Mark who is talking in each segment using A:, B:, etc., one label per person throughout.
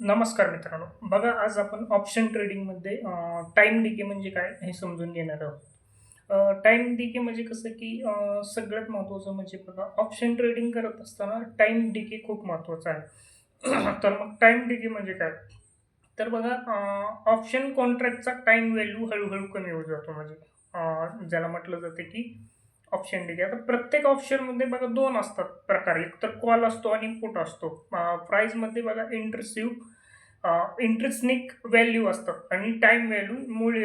A: नमस्कार मित्रांनो. बघा आज आपण ऑप्शन ट्रेडिंगमध्ये टाईम डिके म्हणजे काय हे समजून घेणार आहोत. टाईम डिके म्हणजे कसं की सगळ्यात महत्त्वाचं म्हणजे बघा ऑप्शन ट्रेडिंग करत असताना टाईम डिके खूप महत्त्वाचा आहे. तर मग टाईम डिके म्हणजे काय? तर बघा ऑप्शन कॉन्ट्रॅक्टचा टाईम व्हॅल्यू हळूहळू कमी होत जातो. म्हणजे ज्याला म्हटलं जातं की ऑप्शन डिके आता प्रत्येक ऑप्शनमध्ये बघा दोन असतात प्रकार. एक तर कॉल असतो आणि पुट असतो. प्राईजमध्ये बघा इंटरेसिव्ह इंटरेस्टनिक व्हॅल्यू असतात आणि टाईम व्हॅल्यू मूळ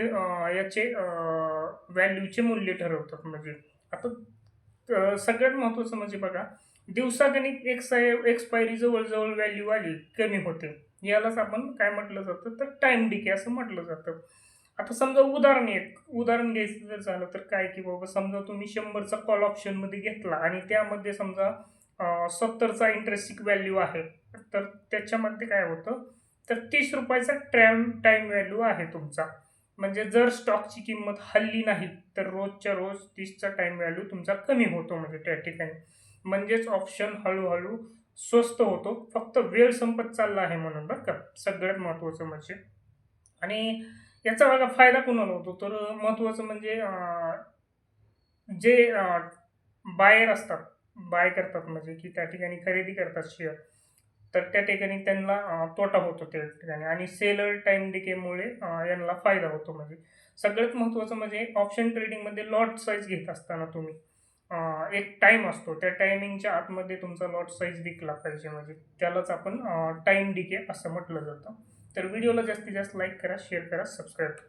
A: याचे व्हॅल्यूचे मूल्य ठरवतात. म्हणजे आता सगळ्यात महत्त्वाचं म्हणजे बघा दिवसागणिक एक्स एक्सपायरी जवळजवळ व्हॅल्यू आली कमी होते. यालाच आपण काय म्हटलं जातं? तर टाईम डिके असं म्हटलं जातं. आता समजा उदाहरण एक उदाहरण घ्यायचं जर झालं तर काय की बाबा समजा तुम्ही शंभरचा कॉल ऑप्शनमध्ये घेतला आणि त्यामध्ये समजा सत्तरचा इंटरेस्टिक व्हॅल्यू आहे तर त्याच्यामध्ये काय होतं? तर तीस रुपयाचा ट्रॅम टाईम व्हॅल्यू आहे तुमचा. म्हणजे जर स्टॉकची किंमत हल्ली नाही तर रोजच्या रोज तीसचा टाईम व्हॅल्यू तुमचा कमी होतो म्हणजे त्या ठिकाणी. म्हणजेच ऑप्शन हळूहळू स्वस्त होतो फक्त वेळ संपत चालला आहे म्हणून बरं का. सगळ्यात महत्त्वाचं म्हणजे. आणि याचा बघा फायदा कोणाला होतो? तर महत्त्वाचं म्हणजे जे बायर असतात बाय करतात म्हणजे की त्या ठिकाणी खरेदी करतात शेअर तर त्या ठिकाणी त्यांना तोटा होतो त्या ठिकाणी आणि सेलर टाईम डिकेमुळे यांना फायदा होतो म्हणजे. सगळ्यात महत्त्वाचं म्हणजे ऑप्शन ट्रेडिंगमध्ये लॉट साईज घेत असताना तुम्ही एक टाईम असतो. त्या टायमिंगच्या आतमध्ये तुमचा लॉट साईज विकला पाहिजे म्हणजे. त्यालाच आपण टाईम डिके असं म्हटलं जातं. तर व्हिडिओला जास्तीत जास्त लाईक करा शेअर करा सबस्क्राईब करा.